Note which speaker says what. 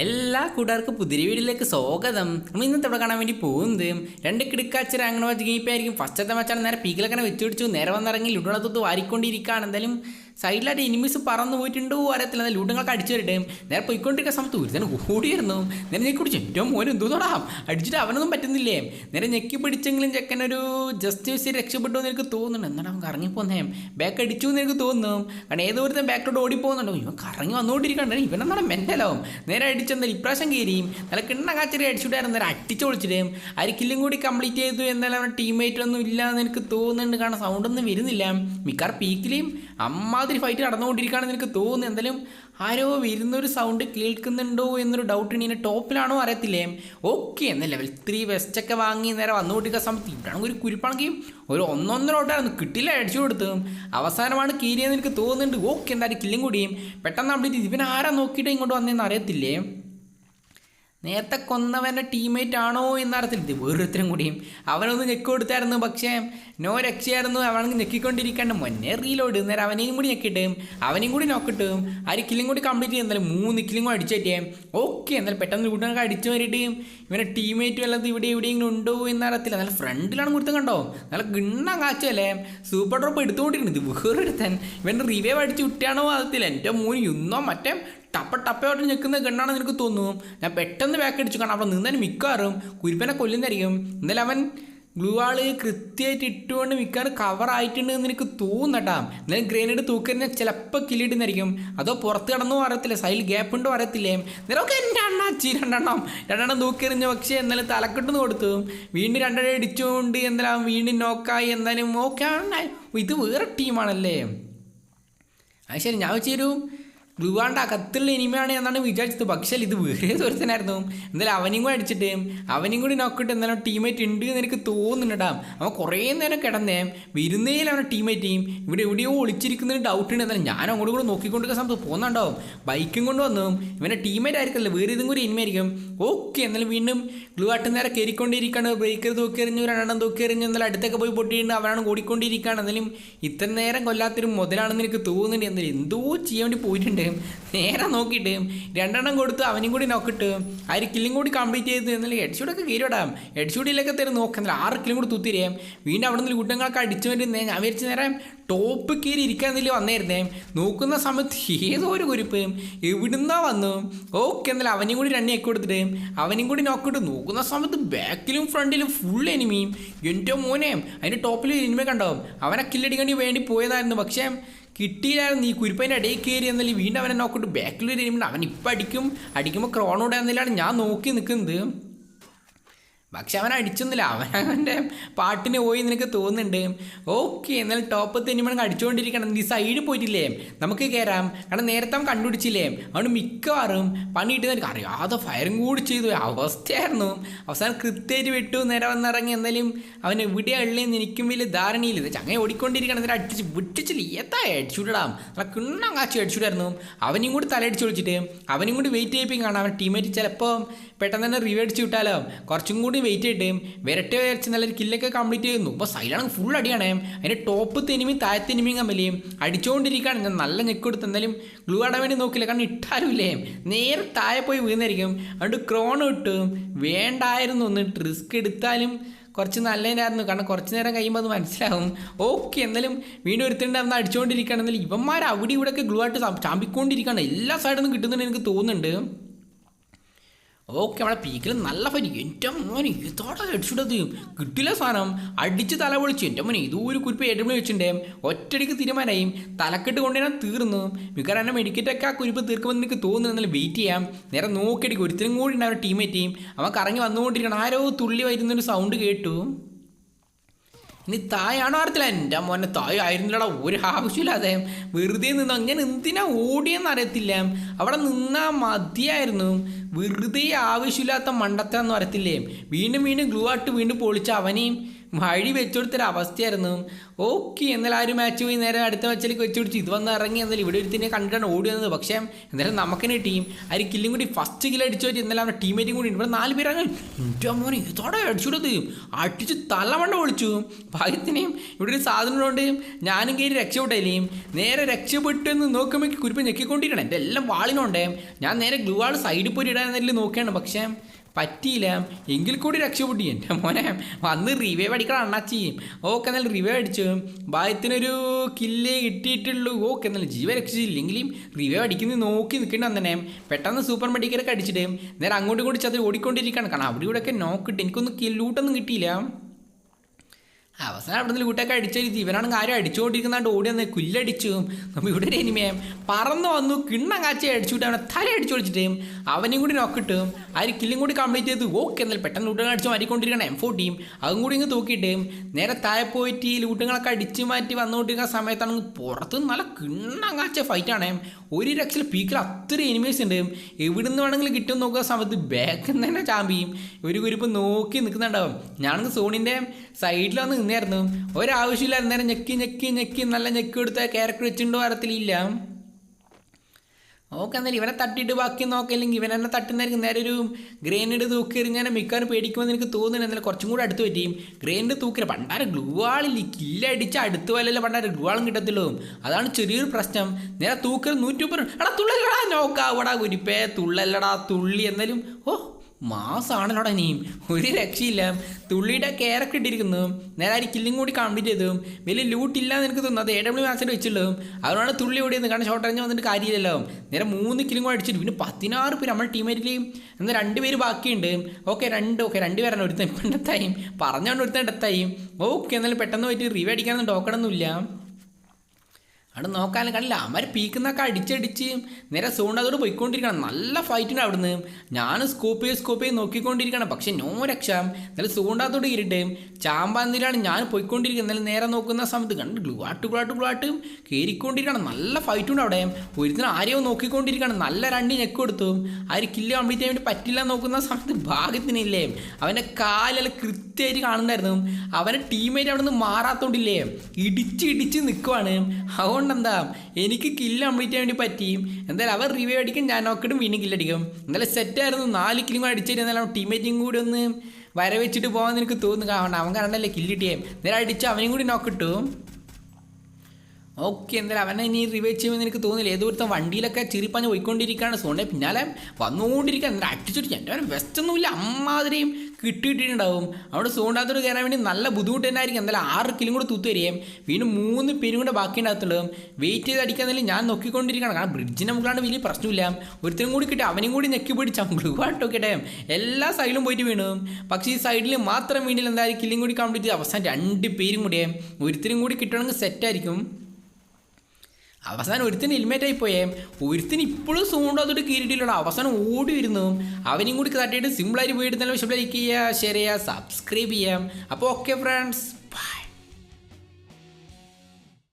Speaker 1: എല്ലാ കൂട്ടുകാർക്കും പുതിയ വീടിലേക്ക് സ്വാഗതം. നമ്മൾ ഇന്നത്തെ ഇവിടെ കാണാൻ വേണ്ടി പോകുന്നത് രണ്ട് കിടക്കാച്ചർ അങ്ങനെ വെച്ച് ഗെയിപ്പായിരിക്കും ഫസ്റ്റത്തെ മച്ചാണ് നേരെ പീക്കിലൊക്കെ വെച്ച് പിടിച്ചു. നേരെ വന്നിറങ്ങി ലുഡോളത്തൊത്ത് വാരിക്കൊണ്ടിരിക്കുകയാണ്. എന്തായാലും സൈഡിലായിട്ട് എനിമീസ് പറന്നു പോയിട്ടുണ്ടോ അറിയത്തില്ല. ലൂഡുങ്ങളൊക്കെ അടിച്ചു വരട്ടെ. നേരെ പോയിക്കൊണ്ടിരിക്കുന്ന സമയത്ത് ഒരുത്തന്നെ ഓടിയിരുന്നു നേരെ ഞെക്കി പിടിച്ചു. ഏറ്റവും മോനും എന്തോ തൊടാം അടിച്ചിട്ട് അവനൊന്നും പറ്റുന്നില്ലേ? നേരെ ഞെക്കി പിടിച്ചെങ്കിലും ചെക്കനൊരു ജസ്റ്റ് മിസ് രക്ഷപ്പെട്ടു എന്ന് എനിക്ക് തോന്നുന്നുണ്ട്. എന്നാണ് അവൻ കറങ്ങി കറങ്ങിപ്പോന്നേ ബാക്ക് അടിച്ചു എന്ന് എനിക്ക് തോന്നുന്നു. കാരണം ഏതോ ഒരുത്തൻ ബാക്കിലോട്ട് ഓടിപ്പോകുന്നുണ്ടോ ഇവൻ കറങ്ങി വന്നുകൊണ്ടിരിക്കണ്ട ഇവനെന്നാണ് മെന്റലാവും നേരെ അടിച്ചെന്നാൽ ഇപ്രാവശ്യം കയറിയും നല്ല കിണ്ണ കാച്ചറി അടിച്ചുവിട്ടായിരുന്നു നേരെ അടിച്ചു വിളിച്ചിട്ട് ആ ഒരു കില്ലും കൂടി കംപ്ലീറ്റ് ചെയ്തു. എന്നാലും അവൻ ടീമേറ്റ് ഒന്നും ഇല്ല എന്ന് എനിക്ക് തോന്നുന്നുണ്ട്. കാരണം സൗണ്ടൊന്നും വരുന്നില്ല. മിക്കാർ പീക്കിലെയും അമ്മാതിരി ഫൈറ്റ് നടന്നുകൊണ്ടിരിക്കുകയാണെന്ന് എനിക്ക് തോന്നുന്നു. എന്തായാലും ആരോ വരുന്നൊരു സൗണ്ട് കേൾക്കുന്നുണ്ടോ എന്നൊരു ഡൗട്ട് ഇനി ടോപ്പിലാണോ അറിയത്തില്ലേ? ഓക്കെ എന്ന ലെവൽ ത്രീ വെസ്റ്റൊക്കെ വാങ്ങി നേരെ വന്നുകൊണ്ടിരിക്കുന്ന സമയത്ത് ഇവിടെയാണെങ്കിൽ ഒരു കുരിപ്പാണെങ്കിൽ ഒരു ഒന്നൊന്നര ഓട്ടായിരുന്നു കിട്ടില്ല അടിച്ചു കൊടുത്തു. അവസാനമാണ് കീരിയെന്ന് എനിക്ക് തോന്നുന്നുണ്ട്. ഓക്കെ എന്തായാലും കില്ലും കൂടിയും. പെട്ടെന്ന് അവിടെ ഇവൻ ആരാ നോക്കിയിട്ട് ഇങ്ങോട്ട് വന്നതെന്ന് അറിയത്തില്ലേ? നേരത്തെ കൊന്നവന്റെ ടീംമേറ്റ് ആണോ എന്നറിയത്തില്ല ഇത് വേറൊരുത്തരും കൂടിയും. അവനൊന്ന് ഞെക്കി കൊടുത്തായിരുന്നു പക്ഷേ നോ രക്ഷയായിരുന്നു. അവനൊന്ന് ഞെക്കിക്കൊണ്ടിരിക്കാണ്ട് മുന്നേ റീലോഡ് നേരം അവനെയും കൂടി ഞെക്കിട്ടും അവനെയും കൂടി നോക്കിട്ടും ആ ഒരു കില്ലും കൂടി കംപ്ലീറ്റ് ചെയ്ത് എന്നാലും മൂന്ന് കില്ലും കൂടി അടിച്ചേറ്റേ ഓക്കെ എന്നാലും പെട്ടെന്ന് കൂട്ടുകാർക്ക് അടിച്ചു വരിട്ട് ഇവനെ ടീംമേറ്റ് വല്ലതും ഇവിടെ എവിടെയെങ്കിലും ഉണ്ടോ എന്നറിയത്തില്ല നല്ല ഫ്രണ്ടിലാണ് കൊടുത്തത് കണ്ടോ? നല്ല ഗിണ്ണാൻ കാച്ചല്ലേ സൂപ്പർ ഡ്രോപ്പ് എടുത്തുകൊണ്ടിരിക്കുന്നത് വേറൊരുത്തൻ ഇവന്റെ റിവൈവ് അടിച്ച് വിട്ടാണോ അറിയത്തില്ല. എന്റെ മൂന്ന് ഇന്നോ മറ്റേ ടപ്പ ടപ്പയോട്ട് നിൽക്കുന്ന ഗണ്ണാണെന്ന് എനിക്ക് തോന്നുന്നു. ഞാൻ പെട്ടെന്ന് ബാക്ക് അടിച്ചു. കാണാം അവിടെ നിന്നതിന് മിക്കവാറും കുരിപ്പനെ കൊല്ലുന്നതായിരിക്കും. എന്നാലും അവൻ ഗ്ലൂ ആൾ കൃത്യമായിട്ട് ഇട്ടുകൊണ്ട് മിക്കവാറും കവർ ആയിട്ടുണ്ട് എന്ന് എനിക്ക് തോന്നട്ടാ എന്നാലും ഗ്രേനേഡ് തൂക്കറിനെ ചിലപ്പോൾ കില്ലിട്ടുന്നായിരിക്കും അതോ പുറത്ത് കിടന്നോ അറിയത്തില്ല സൈഡിൽ ഗ്യാപ്പ് ഉണ്ടോ അറിയത്തില്ലേ നിനക്ക് എന്റെ അണ്ണാച്ചി രണ്ടെണ്ണം. രണ്ടെണ്ണം തൂക്കെറിഞ്ഞ പക്ഷേ എന്നാലും തലക്കെട്ടെന്ന് കൊടുത്തു. വീണ്ടും രണ്ടെണ്ണം അടിച്ചുകൊണ്ട് എന്തായാലും വീണ്ടും നോക്കായി എന്തായാലും ഓക്കെ ഇത് വേറെ ടീമാണല്ലേ അത് ശരി. ഞാൻ വെച്ചൊരു ഗ്ലൂവാണ്ട് അകത്തുള്ള ഇനിമയാണ് എന്നാണ് വിചാരിച്ചത്. പക്ഷേ ഇത് വേറെ ദൂരത്തിനായിരുന്നു എന്തായാലും അവനും കൂടി അടിച്ചിട്ട് അവനും കൂടി നോക്കിയിട്ട് എന്തായാലും ടീമേറ്റ് ഉണ്ട് എന്ന് എനിക്ക് തോന്നുന്നുണ്ടാ. അവൻ കുറേ നേരം കിടന്നേ വരുന്നേലും അവനെ ടീമേറ്റ് ചെയ്യും ഇവിടെ എവിടെയോ ഒളിച്ചിരിക്കുന്നതിന് ഡൗട്ട് ഉണ്ട്. എന്നാലും ഞാൻ അങ്ങോട്ട് കൂടെ നോക്കിക്കൊണ്ടിരിക്കുന്ന സമയത്ത് പോകുന്നുണ്ടാവും ബൈക്കും കൊണ്ട് വന്നു ഇവന്റെ ടീമേറ്റ് ആയിരിക്കില്ല വേറെ ഇതും കൂടി ഇനിമായിരിക്കും ഓക്കെ എന്നാലും വീണ്ടും ഗ്ലൂ ആട്ട് നേരെ കയറിക്കൊണ്ടിരിക്കുകയാണ്. ബ്രേക്കർ തൂക്കിയെറിഞ്ഞു രണ്ടെണ്ണം തൂക്കിയെറിഞ്ഞു എന്നാലും അടുത്തൊക്കെ പോയി പൊട്ടിയിട്ട് അവനാണ് ഓടിക്കൊണ്ടിരിക്കുകയാണ്. എന്നാലും ഇത്ര നേരം കൊല്ലാത്തൊരു മുതലാണെന്ന് എനിക്ക് തോന്നുന്നുണ്ട്. എന്നാലും എന്തോ ചെയ്യാൻ വേണ്ടി പോയിട്ടുണ്ട്. നേരെ നോക്കിയിട്ട് രണ്ടെണ്ണം കൊടുത്ത് അവനും കൂടി നോക്കിയിട്ട് ആ ഒരു കില്ലും കൂടി കംപ്ലീറ്റ് ചെയ്ത് എന്നാലും ഹെഡ്ഷൂട്ടൊക്കെ കീറിവിടാം ഹെഡ്ഷൂട്ടിലൊക്കെ തരും നോക്കുന്നില്ല ആറ് കില്ലും കൂടി തൂത്തിരിയാം വീണ്ടും അവിടെ നിന്ന് കുട്ടികളൊക്കെ അടിച്ചു വരുന്നത് ഞാൻ വിചാരിച്ച നേരം ടോപ്പ് കയറി ഇരിക്കാന്നില്ല വന്നായിരുന്നേ നോക്കുന്ന സമയത്ത് ഏതോ ഒരു കുരിപ്പ് എവിടുന്നാ വന്നു? ഓക്കെ എന്നാൽ അവനും കൂടി രണ്ടേക്ക് കൊടുത്തിട്ട് അവനും കൂടി നോക്കിയിട്ട് നോക്കുന്ന സമയത്ത് ബാക്കിലും ഫ്രണ്ടിലും ഫുൾ എനിമിയും എന്റെ മോനെ അതിന്റെ ടോപ്പിൽ എനിമ കണ്ടാവും അവനെ കില്ലടിക്കേണ്ടി വേണ്ടി പോയതായിരുന്നു. പക്ഷേ കിട്ടിയില്ലായിരുന്നു. നീ കുരിപ്പതിന്റെ ഇടയിൽ കയറി എന്നാലും വീണ്ടും അവനെ നോക്കിയിട്ട് ബാക്കിൽ ഒരു അവൻ ഇപ്പം അടിക്കും. അടിക്കുമ്പോൾ ക്രോണോടെ എന്നല്ലാണ് ഞാൻ നോക്കി നിൽക്കുന്നത്. പക്ഷെ അവൻ അടിച്ചൊന്നുമില്ല. അവൻ അവന്റെ പാട്ടിന് പോയി നിനക്ക് തോന്നുന്നുണ്ട്. ഓക്കെ എന്നാലും ടോപ്പ് തെന്നിമണക്ക് അടിച്ചുകൊണ്ടിരിക്കണം ഈ സൈഡിൽ പോയിട്ടില്ലേ? നമുക്ക് കയറാം കാരണം നേരത്തെ അവൻ കണ്ടുപിടിച്ചില്ലേ? അവന് മിക്കവാറും പണി കിട്ടുന്നവർക്ക് അറിയാതെ ഫയറും കൂടി ചെയ്തു. അവസ്ഥയായിരുന്നു. അവസാനം കൃത്യമായിട്ട് വിട്ടു. നേരെ വന്നിറങ്ങി. എന്നാലും അവൻ എവിടെ ഉള്ളതെന്ന് എനിക്കും വലിയ ധാരണയില്ല. ചങ്ങനെ ഓടിക്കൊണ്ടിരിക്കണം. എന്നിട്ട് അടിച്ച് വിട്ടിച്ചില്ല ഏതാ അടിച്ചുവിടാം. നല്ല കിണ്ണം കാച്ചു അടിച്ചുവിടായിരുന്നു. അവനും കൂടി തലയടിച്ച് വിളിച്ചിട്ട് അവനും കൂടി വെയിറ്റ് ചെയ്യിപ്പിക്കാണ് അവൻ ടീമേറ്റ് ചിലപ്പോൾ പെട്ടെന്ന് തന്നെ റിവേടിച്ച് വിട്ടാലോ? കുറച്ചും കൂടി വെയിറ്റ് ചെയ്തിട്ട് വരട്ടെ വരച്ച് നല്ലൊരു കില്ലൊക്കെ കംപ്ലീറ്റ് ചെയ്യുന്നു. അപ്പോൾ സൈലാണ് ഫുൾ അടിയാണ്. അതിന്റെ ടോപ്പ് തെനിമയും താഴത്തെ കമ്പലിയും അടിച്ചുകൊണ്ടിരിക്കുകയാണ് ഞാൻ നല്ല ഞെക്ക് കൊടുത്ത് എന്തായാലും ഗ്ലൂ ആടാൻ വേണ്ടി നോക്കില്ല. കാരണം ഇട്ടാലുമില്ലേ? നേരെ താഴെ പോയി വീണായിരിക്കും അതുകൊണ്ട് ക്രോൺ ഇട്ട് വേണ്ടായിരുന്നു. ഒന്ന് റിസ്ക് എടുത്താലും കുറച്ച് നല്ലതിനായിരുന്നു. കാരണം കുറച്ച് നേരം കഴിയുമ്പോൾ അത് മനസ്സിലാവും. ഓക്കെ എന്നാലും വീണ്ടും ഒരുത്തിണ്ടായിരുന്നു അടിച്ചുകൊണ്ടിരിക്കുകയാണെന്നാലും ഇവന്മാർ അവിടെ ഇവിടെയൊക്കെ ഗ്ലൂ ആയിട്ട് ചാമ്പിക്കൊണ്ടിരിക്കുകയാണ്. എല്ലാ സൈഡിൽ നിന്നും കിട്ടുന്നുണ്ട് എനിക്ക് തോന്നുന്നുണ്ട്. ഓക്കെ അവിടെ പീക്കിൽ നല്ല ഫൈറ്റ് എന്റെ മോനെ ഇതോടെ അടിച്ചിട്ടത് കിട്ടില്ല സാധനം. അടിച്ച് തല പൊളിച്ചു. എന്റെ മോനെ ഇതും ഒരു കുരിപ്പ് ഏറ്റവും വെച്ചിട്ടുണ്ടേ. ഒറ്റടിക്ക് തീരുമാനമായി. തലക്കെട്ട് കൊണ്ടുവരാൻ തീർന്നു. മിക്കവാറും എന്റെ മെഡിക്കറ്റൊക്കെ ആ കുരിപ്പ് തീർക്കുമെന്ന് എനിക്ക് തോന്നുന്നു. എന്നാലും വെയിറ്റ് ചെയ്യാം. നേരെ നോക്കിയടിക്കും. ഒരുത്തിനും കൂടി ഉണ്ട് അവരുടെ ടീമേറ്റ് ചെയ്യും അവൻ കറങ്ങി വന്നുകൊണ്ടിരിക്കണം ആരോ തുള്ളി വരുന്നൊരു സൗണ്ട് കേട്ടു. ഇനി തായാണോ അറിയത്തില്ല എന്റെ മോനെ തായ് ആയിരുന്നില്ലടാ ഒരു ആവശ്യമില്ല അദ്ദേഹം വെറുതെ നിന്ന് അങ്ങനെ എന്തിനാ ഓടിയെന്ന് അറിയത്തില്ല. അവിടെ നിന്നാ മതിയായിരുന്നു. വെറുതെ ആവശ്യമില്ലാത്ത മണ്ടത്താന്ന് അറിയത്തില്ലേ? വീണ്ടും വീണ്ടും ഗ്ലൂ ആട്ട് വീണ്ടും പൊളിച്ച അവനെയും വഴി വെച്ചുകൊടുത്തൊരു അവസ്ഥയായിരുന്നു. ഓക്കെ എന്നാൽ ആ ഒരു മാച്ച് പോയി നേരെ അടുത്ത മാച്ചിലേക്ക് വെച്ച് പിടിച്ച് ഇത് വന്ന് ഇറങ്ങി എന്നാലും ഇവിടെ ഒരുത്തിനെ കണ്ടിട്ടാണ് ഓടി വന്നത്. പക്ഷേ എന്തായാലും നമുക്കെന്നെ ടീം ആ ഒരു കില്ലും കൂടി ഫസ്റ്റ് കില്ല് അടിച്ചു വെച്ച് എന്നാലും അവരുടെ ടീമേറ്റും കൂടി. ഇവിടെ നാല് പേരങ്ങനെ എന്റെ മോനെ ഇതോടെ അടിച്ചുകൊടുത്ത് അടിച്ച് തലമണ്ട ഒളിച്ചു ഭാഗ്യത്തിനെയും ഇവിടെ ഒരു സാധനം സാധനമുണ്ട് ഞാനും കയറി രക്ഷപ്പെട്ടേലേയും നേരെ രക്ഷപ്പെട്ടെന്ന് നോക്കുമ്പോൾ കുരുപ്പ് ഞെക്കിക്കൊണ്ടിരിക്കണം എന്റെ എല്ലാം വാളിനുണ്ടേ ഞാൻ നേരെ ഗ്ലൂ ആൾ സൈഡിൽ പോയി ഇടാൻ നോക്കിയാണ് പക്ഷേ പറ്റിയില്ല. എങ്കിൽ കൂടി രക്ഷപ്പെട്ടു എന്റെ മോനെ വന്ന് റിവൈവ് അടിക്കണം അണ്ണാച്ചി. ഓക്കെ എന്നാൽ റിവൈവ് അടിച്ചു. ഭാഗ്യത്തിനൊരു കില്ലേ കിട്ടിയിട്ടുള്ളൂ. ഓക്കെ എന്നാൽ ജീവൻ രക്ഷിച്ചില്ലെങ്കിലും റിവൈവ് അടിക്കുന്നത് നോക്കി നിൽക്കേണ്ടി വന്നെ പെട്ടെന്ന് സൂപ്പർ മെഡിക്കലൊക്കെ അടിച്ചിട്ട് നേരെ അങ്ങോട്ടും കൂടി ചതി ഓടിക്കൊണ്ടിരിക്കുകയാണ്. കാരണം അവിടെ ഇവിടെയൊക്കെ നോക്കിട്ട് എനിക്കൊന്നും കില്ലൂട്ടൊന്നും കിട്ടിയില്ല. അവസാനം അവിടെ നിന്ന് ലൂട്ടൊക്കെ അടിച്ചെഴുതി ഇവനാണെങ്കിൽ ആരും അടിച്ചുകൊണ്ടിരിക്കുന്നതുകൊണ്ട് ഓടി വന്ന് കുല്ലടിച്ചു. നമ്മൾ ഇവിടെ ഒരു എനിമയം പറന്ന് വന്നു കിണ്ണം കാച്ചി അടിച്ചുവിട്ട് അവനെ തല അടിച്ചു വിളിച്ചിട്ടേയും അവനെയും കൂടി നോക്കിട്ട് ആര് കില്ലും കൂടി കംപ്ലീറ്റ് ചെയ്ത്. ഓക്കെ എന്നാൽ പെട്ടെന്ന് ലൂട്ടുകൾ അടിച്ച് മാറ്റിക്കൊണ്ടിരിക്കണം. എം ഫോർട്ടിയും അതും കൂടി ഇങ്ങ് തൂക്കിയിട്ട് നേരെ താഴെ പോയിട്ട് ഈ ലൂട്ടുകളൊക്കെ അടിച്ച് മാറ്റി വന്നുകൊണ്ടിരിക്കുന്ന സമയത്താണെങ്കിൽ പുറത്ത് നല്ല കിണ്ണം കാച്ച ഫൈറ്റാണ് ഒരു രക്ഷയിൽ പീക്കിൽ അത്ര എനിമീസ് ഉണ്ട്. എവിടുന്ന് വേണമെങ്കിലും കിട്ടും നോക്കുന്ന സമയത്ത് ബാക്കിൽ തന്നെ ചാമ്പിയും. ഒരു കുരിപ്പ് നോക്കി നിൽക്കുന്നുണ്ടാവും ഞാനൊന്ന് സോണിന്റെ സൈഡിൽ വന്ന് നിന്നായിരുന്നു ഒരാവശ്യമില്ല അന്നേരം ഞെക്കി ഞെക്കി ഞെക്കി നല്ല ഞെക്കി കൊടുത്ത ക്യാരക്ടർ വെച്ചിട്ടുണ്ടോ അറത്തിലില്ല ഓക്കെ എന്നാലും ഇവനെ തട്ടിയിട്ട് ബാക്കി നോക്കില്ലെങ്കിൽ ഇവൻ എന്നെ തട്ടുന്നതായിരിക്കും. നേരെ ഒരു ഗ്രേനേഡ് തൂക്കി എറിഞ്ഞാൽ മിക്കവാറും പേടിക്കുമെന്ന് എനിക്ക് തോന്നുന്നു എന്നാലും കുറച്ചും കൂടെ അടുത്ത് പറ്റിയും. ഗ്രേനേഡ് തൂക്കി പണ്ടാരം ഗ്ലൂ ആളില്ല. കില്ലടിച്ച് അടുത്ത് വല്ലല്ല പണ്ടാരം ഗ്ലൂ ആളും കിട്ടത്തുള്ളൂ. അതാണ് ചെറിയൊരു പ്രശ്നം. നേരെ തൂക്കൽ നൂറ്റി മുപ്പത് എടാ തുള്ളലടാ നോക്കാവടാ കുരിപ്പേ തുള്ളല്ലടാ തുള്ളി എന്നാലും ഓ മാസാണല്ലോടാ ഇനിയും ഒരു രക്ഷയില്ല. തുള്ളിയുടെ ക്യാരക്ടർ ഇട്ടിരിക്കുന്നു. നേരെ ആ കില്ലും കൂടി കംപ്ലീറ്റ് ചെയ്തു വലിയ ലൂട്ടില്ലാന്ന് എനിക്ക് തോന്നുന്നു. അത് എ ഡബ്ല്യു മാച്ചിൽ വെച്ചുള്ളൂ അതുകൊണ്ടാണ് തുള്ളി ഓടിയത് കാരണം ഷോർട്ട് റേഞ്ച് വന്നിട്ട് കാര്യമില്ലല്ലോ. നേരെ മൂന്ന് കിലും കൂടി അടിച്ചിട്ട് പിന്നെ പതിനാറ് പേര് നമ്മുടെ ടീമേറ്റിൽ എന്നാൽ രണ്ട് പേര് ബാക്കിയുണ്ട്. ഓക്കെ രണ്ട് ഓക്കെ രണ്ട് പേരാണ് ഒരുത്തൻ ഇപ്പം പറഞ്ഞുകൊണ്ട് ഒരുത്തൻ ഡെത്തായി ഓക്കെ എന്നാലും പെട്ടെന്ന് പോയിട്ട് റിവ്യൂ അടിക്കാനൊന്നും ടോക്കണൊന്നുമില്ല അവിടെ നോക്കാൻ കണ്ടില്ല. അമ്മ പീക്കുന്നൊക്കെ അടിച്ചടിച്ച് നേരെ സൂണ്ടതോട് പോയിക്കൊണ്ടിരിക്കണം. നല്ല ഫൈറ്റിന് അവിടുന്ന്. ഞാൻ സ്കൂപ്പ് ചെയ്ത് സ്കൂപ്പ് ചെയ്ത് നോക്കിക്കൊണ്ടിരിക്കണം. പക്ഷെ നോ രക്ഷ. എന്നാലും സൂണ്ടാത്തോട് ഇരിട്ട്. ചാമ്പാന്തിലാണ് ഞാൻ പോയിക്കൊണ്ടിരിക്കുന്നത്. നേരെ നോക്കുന്ന സമയത്ത് കണ്ട് ഗ്ലുവാട്ട് ഗ്ലുവാട്ട് ഗ്ലുവാട്ട് കയറിക്കൊണ്ടിരിക്കണം നല്ല ഫൈറ്റുണ്ട് അവിടെ. ഒരുത്തിന് ആരെയോ നോക്കിക്കൊണ്ടിരിക്കണം. നല്ല രണ്ട് ഞെക്ക് കൊടുത്തു. ആര് കില്ല കംപ്ലീറ്റ് ചെയ്യാൻ പറ്റില്ല നോക്കുന്ന സമയത്ത് ഭാഗ്യത്തിനില്ലേ? അവന്റെ കാലെല്ലാം കൃത്യമായിട്ട് കാണുന്നുണ്ടായിരുന്നു. അവന്റെ ടീമേറ്റ് അവിടെ നിന്ന് മാറാത്തോണ്ടില്ലേ? ഇടിച്ച് ഇടിച്ച് നിൽക്കുവാണ് അതുകൊണ്ട് എന്താ എനിക്ക് കില്ല് കംപ്ലീറ്റ് ചെയ്യാൻ വേണ്ടി പറ്റിയും. എന്തായാലും അവർ റിവ്യൂ അടിക്കും ഞാൻ നോക്കിയിട്ടും വീണ്ടും കില്ലടിക്കും എന്തായാലും സെറ്റായിരുന്നു നാല് കില്ലും കൂടെ അടിച്ചിട്ട് എന്നാലും ടീമേറ്റും കൂടി ഒന്ന് വരവെച്ചിട്ട് പോകാമെന്ന് എനിക്ക് തോന്നുന്നു. കാരണം അവൻ കണ്ടല്ലേ കില്ലിട്ടിയേ നേരെ അടിച്ച് അവനും കൂടി നോക്കിട്ടു ഓക്കെ എന്തായാലും അവനെ ഇനി റിവൈവ് ചെയ്യുമെന്ന് എനിക്ക് തോന്നില്ല ഏതോ ഒരുത്തം വണ്ടിയിലൊക്കെ ചിരിപ്പാഞ്ഞ് പോയിക്കൊണ്ടിരിക്കുകയാണ്. സോണ്ടെ പിന്നാലെ വന്നുകൊണ്ടിരിക്കുക എന്തായാലും അടിച്ചിട്ട് എന്റെ അവൻ വെസ്റ്റൊന്നുമില്ല അമ്മാതിരിയും കിട്ടിയിട്ടുണ്ടാവും. അവിടെ സോണ്ടാത്തോട് കയറാൻ വേണ്ടി നല്ല ബുദ്ധിമുട്ട് തന്നെ ആയിരിക്കും എന്തായാലും ആറ് കിലും കൂടെ തൂത്ത് വരികയും വീണ്ടും മൂന്ന് പേരും കൂടെ ബാക്കി ഉണ്ടാകത്തുള്ളൂ വെയിറ്റ് ചെയ്ത് അടിക്കാന്നതിൽ ഞാൻ നോക്കിക്കൊണ്ടിരിക്കണം കാരണം ബ്രിഡ്ജിന്റെ മുകളിലാണ് വലിയ പ്രശ്നമില്ല. ഒരുത്തരും കൂടി കിട്ടി അവനും കൂടി ഞെക്കി പിടിച്ച ടൈം എല്ലാ സൈഡിലും പോയിട്ട് വീണു. പക്ഷേ ഈ സൈഡിൽ മാത്രം വീണ്ടിൽ എന്തായാലും കില്ലും കൂടി കംപ്ലീറ്റ് അവസാനം രണ്ട് പേരും കൂടിയേ ഒരുത്തരും കൂടി കിട്ടണമെങ്കിൽ സെറ്റായിരിക്കും അവസാനം ഒരുത്തിന് ഹെൽമെറ്റായി പോയേ. ഒരുത്തിന് ഇപ്പോഴും സൂണ്ടോ അതൊരു കീറിയിട്ടില്ലടാ. അവസാനം ഓടി വരുന്നു അവനും കൂടി തട്ടിയിട്ട് സിമ്പിളായിട്ട് പോയിട്ട് നല്ല വിഷയം ലൈക്ക് ചെയ്യുക ഷെയർ ചെയ്യുക. സബ്സ്ക്രൈബ് ചെയ്യാം അപ്പോൾ ഓക്കെ ഫ്രണ്ട്സ്